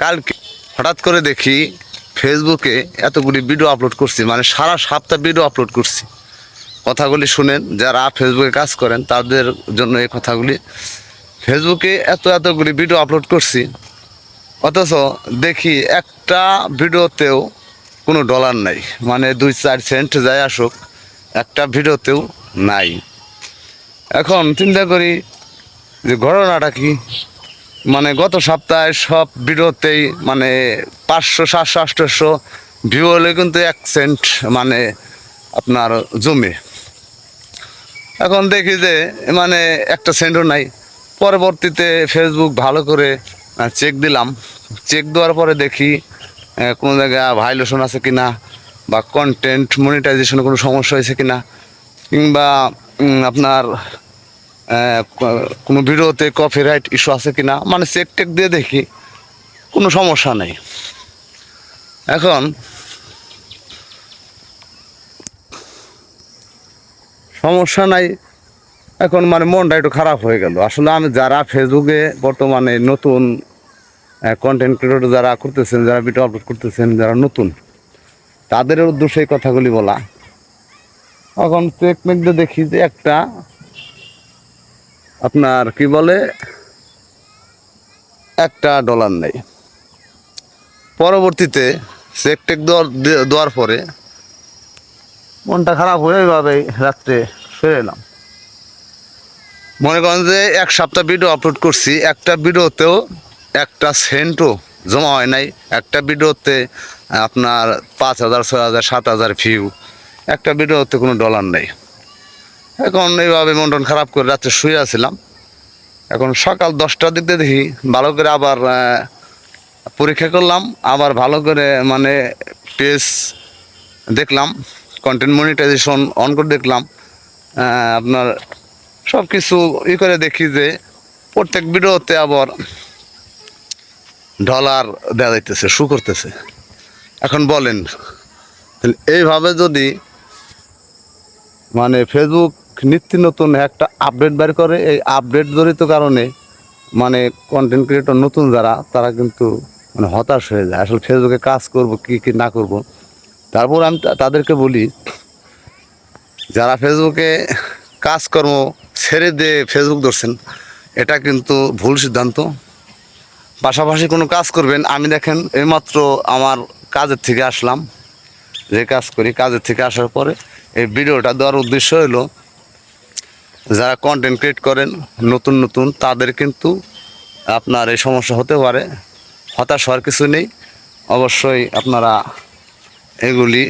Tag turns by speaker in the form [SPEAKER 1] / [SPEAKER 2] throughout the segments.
[SPEAKER 1] কালকে হঠাৎ করে দেখি ফেসবুকে এতগুলি ভিডিও আপলোড করছি মানে সারা সপ্তাহ ভিডিও আপলোড করছি। কথাগুলি শুনেন, যারা ফেসবুকে কাজ করেন, তাদের জন্য এই কথাগুলি। ফেসবুকে এত এতগুলি ভিডিও আপলোড করছি, অথচ দেখি একটা ভিডিওতেও কোনো ডলার নাই। মানে দুই চার সেন্ট যায় আসুক, একটা ভিডিওতেও নাই। এখন চিন্তা করি যে ঘটনাটা কি? মানে গত সপ্তাহে সব ভিডিওতেই মানে পাঁচশো, সাতশো আটশোশো ভিউ হলে কিন্তু এক সেন্ট মানে আপনার জমে। এখন দেখি যে মানে একটা সেন্টও নাই। পরবর্তীতে ফেসবুক ভালো করে চেক দিলাম। চেক দেওয়ার পরে দেখি কোনো জায়গায় ভাইলেশন আছে কি না বা কন্টেন্ট মনিটাইজেশনে কোনো সমস্যা হয়েছে কি না কিংবা আপনার কোনো ভিডিওতে কপিরাইট ইস্যু আছে কি না মানে চেক টেক দিয়ে দেখি, কোনো সমস্যা নেই। এখন, সমস্যা নাই। এখন মানে মনটা একটু খারাপ হয়ে গেল। আসলে আমি যারা ফেসবুকে বর্তমানে নতুন কন্টেন্ট ক্রিয়েটর যারা করতেছেন, যারা ভিডিও আপলোড করতেছেন, যারা নতুন, তাদের উদ্দেশ্যে এই কথাগুলি বলা। এখন চেক দিয়ে দেখি যে একটা আপনার কি বলে? একটা ডলার নেই। পরবর্তীতে চেক টেক দেওয়ার দেওয়ার পরে মনটা খারাপ হয়ে এইভাবে রাত্রে শুয়ে এলাম। মনে করেন যে এক সপ্তাহ ভিডিও আপলোড করছি, একটা ভিডিওতেও একটা সেন্টও জমা হয় নাই, একটা ভিডিওতে আপনার পাঁচ হাজার, ছয় হাজার, সাত হাজার ভিউ একটা ভিডিওতে কোনো ডলার নেই। এখন এইভাবে মন টন খারাপ করে রাত্রে শুয়ে আছিলাম। এখন সকাল দশটার দিক দিয়ে দেখি ভালো করে আবার পরীক্ষা করলাম, আবার ভালো করে মানে পেজ দেখলাম কন্টেন্ট মনিটাইজেশন অন করে দেখলাম আপনার সব কিছু ই করে দেখি যে প্রত্যেক ভিডিওতে আবার ডলার দেওয়া যাইতেছে শু করতেছে। এখন বলেন এইভাবে যদি মানে ফেসবুক নিত্য নতুন একটা আপডেট বের করে। এই আপডেট জড়িত কারণে মানে কন্টেন্ট ক্রিয়েটর নতুন যারা, তারা কিন্তু মানে হতাশ হয়ে যায়। আসলে ফেসবুকে কাজ করব, কি কি না করব? তারপর আমি তাদেরকে বলি, যারা ফেসবুকে কাজকর্ম ছেড়ে দিয়ে ফেসবুক ধরছেন, এটা কিন্তু ভুল সিদ্ধান্ত। পাশাপাশি কোনো কাজ করবেন, আমি দেখেন এইমাত্র আমার কাজের থেকে আসলাম। যে কাজ করি, কাজের থেকে আসার পরে এই ভিডিওটা দেওয়ার উদ্দেশ্য হলো যারা কন্টেন্ট ক্রিয়েট করেন নতুন নতুন তাদের কিন্তু আপনার এই সমস্যা হতে পারে। হতাশ হওয়ার কিছু নেই। অবশ্যই আপনারা এগুলি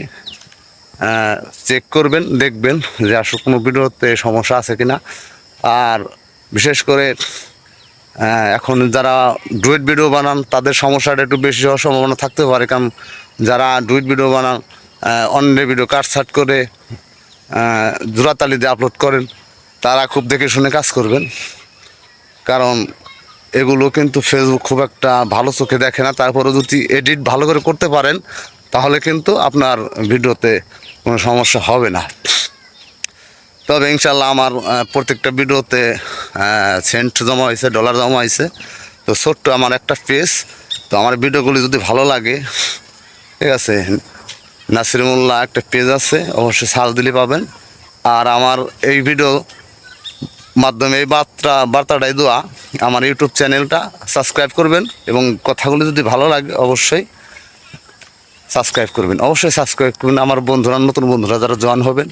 [SPEAKER 1] চেক করবেন দেখবেন যে আসলে কোনো ভিডিওতে সমস্যা আছে কিনা। আর বিশেষ করে এখন যারা ডুয়েট ভিডিও বানান তাদের সমস্যাটা একটু বেশি হওয়ার সম্ভাবনা থাকতে পারে। কারণ যারা ডুয়েট ভিডিও বানান আহ, অন্যের ভিডিও কাটছাট করে জোড়াতালি দিয়ে আপলোড করেন তারা খুব দেখে শুনে কাজ করবেন। কারণ এগুলো কিন্তু ফেসবুক খুব একটা ভালো চোখে দেখে না। তারপরে যদি এডিট ভালো করে করতে পারেন, তাহলে কিন্তু আপনার ভিডিওতে কোনো সমস্যা হবে না। তবে ইনশাল্লাহ আমার প্রত্যেকটা ভিডিওতে সেন্ট জমা হয়েছে ডলার জমা হয়েছে। তো ছোট্ট আমার একটা পেজ তো আমার ভিডিওগুলি যদি ভালো লাগে, ঠিক আছে নাসিরুল্লাহ একটা পেজ আছে, অবশ্যই সার্চ দিলে পাবেন। আর আমার এই ভিডিও মাধ্যমে এই বার্তা, বার্তাটাই দোয়া। আমার ইউটিউব চ্যানেলটা সাবস্ক্রাইব করবেন এবং কথাগুলো যদি ভালো লাগে অবশ্যই সাবস্ক্রাইব করবেন। অবশ্যই সাবস্ক্রাইব করবেন। আমার বন্ধুরা, নতুন বন্ধুরা যারা জয়েন হবেন